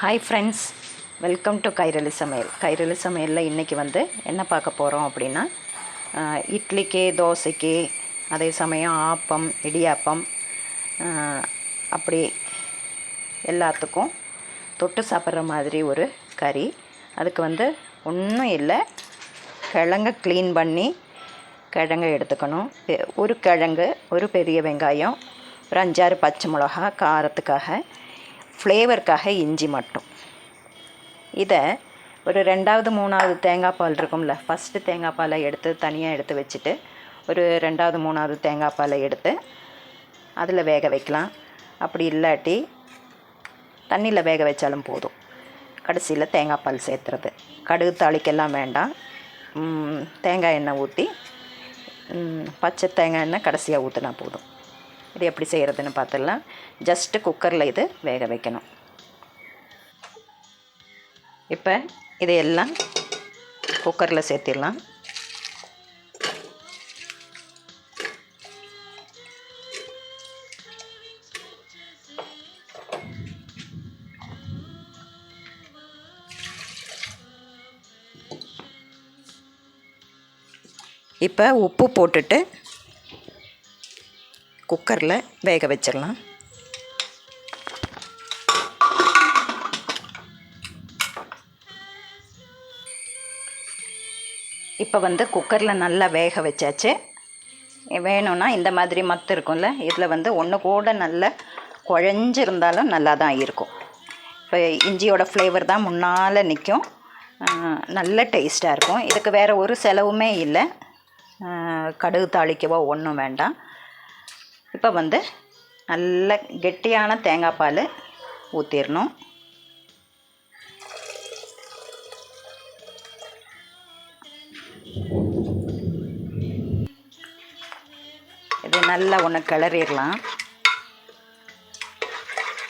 Hi friends welcome to Kairali சமையல் கைரளி சமையலில் இன்றைக்கி வந்து என்ன பார்க்க போகிறோம் அப்படின்னா இட்லிக்கு தோசைக்கு அதே சமயம் ஆப்பம் இடியாப்பம் அப்படி எல்லாத்துக்கும் தொட்டு சாப்பிட்ற மாதிரி ஒரு கறி. அதுக்கு வந்து ஒன்றும் இல்லை. கிழங்கு க்ளீன் பண்ணி கிழங்கு எடுத்துக்கணும். ஒரு கிழங்கு ஒரு பெரிய வெங்காயம் ஒரு அஞ்சாறு பச்சை மிளகா காரத்துக்காக ஃப்ளேவருக்காக இஞ்சி மட்டும். இதை ஒரு ரெண்டாவது மூணாவது தேங்காய் பால் இருக்கும்ல ஃபஸ்ட்டு தேங்காய் பாலை எடுத்து தனியாக எடுத்து வச்சுட்டு ஒரு ரெண்டாவது மூணாவது தேங்காய் பாலை எடுத்து அதில் வேக வைக்கலாம். அப்படி இல்லாட்டி தண்ணியில் வேக வச்சாலும் போதும். கடைசியில் தேங்காய் பால் சேர்த்துறது. கடுகு தாளிக்கெல்லாம் வேண்டாம். தேங்காய் எண்ணெய் ஊற்றி பச்சை தேங்காய் எண்ணெய் கடைசியாக ஊற்றினா போதும். இது எப்படி செய்கிறதுன்னு பார்த்துடலாம். ஜஸ்ட்டு குக்கரில் இது வேக வைக்கணும். இப்போ இதையெல்லாம் குக்கரில் சேர்த்திடலாம். இப்போ உப்பு போட்டுட்டு குக்கரில் வேக வச்சிடலாம் இப்போ வந்து குக்கரில் நல்லா வேக வச்சாச்சு. வேணும்னா இந்த மாதிரி மத்து இருக்கும்ல இதில் வந்து ஒன்று கூட நல்ல குழஞ்சிருந்தாலும் நல்லா தான் இருக்கும். இப்போ இஞ்சியோட ஃப்ளேவர் தான் முன்னால் நிற்கும் நல்ல டேஸ்ட்டாக இருக்கும். இதுக்கு வேறு ஒரு செலவுமே இல்லை. கடுகு தாளிக்கவோ ஒன்றும் வேண்டாம். இப்போ வந்து நல்ல கெட்டியான தேங்காய் பால் ஊற்றிடணும் இது நல்லா ஒன்று கிளறிடலாம்.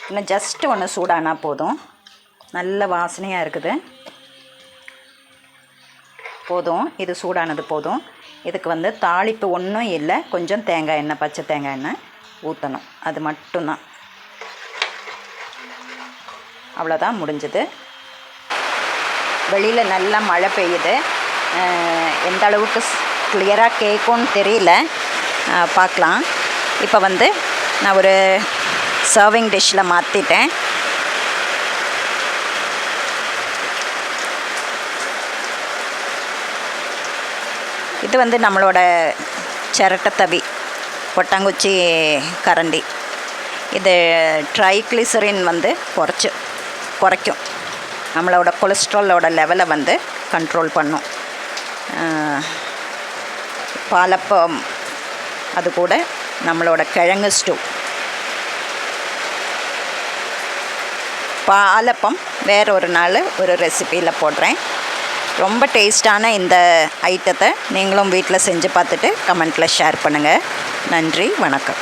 இன்னும் ஜஸ்ட்டு ஒன்று சூடானா போதும். நல்ல வாசனையாக இருக்குது. போதும். இது சூடானது போதும். இதுக்கு வந்து தாளிப்பு ஒன்றும் இல்லை. கொஞ்சம் தேங்காய் எண்ணெய் பச்சை தேங்காய் எண்ணெய் ஊற்றணும் அது மட்டும்தான். அவ்வளோதான் முடிஞ்சது. வெளியில் நல்லா மழை பெய்யுது. எந்த அளவுக்கு கிளியராக கேட்கும்னு தெரியல. பார்க்கலாம். இப்போ வந்து நான் ஒரு சர்விங் டிஷ்ஷில் மாற்றிட்டேன் இது வந்து நம்மளோட சிரட்டை தவி கொட்டாங்குச்சி கரண்டி. இது ட்ரைக்ளிசரின் வந்து குறைச்சி குறைக்கும். நம்மளோட கொலஸ்ட்ராலோட லெவலை வந்து கண்ட்ரோல் பண்ணும். பாலப்பம் அது கூட நம்மளோட கிழங்கு ஸ்டூ. பாலப்பம் வேற ஒரு நாள் ஒரு ரெசிப்பியில் போடுறேன். ரொம்ப டேஸ்டான இந்த ஐட்டத்தை நீங்களும் வீட்டில் செஞ்சு பார்த்துட்டு கமெண்ட்டில் ஷேர் பண்ணுங்கள் நன்றி வணக்கம்.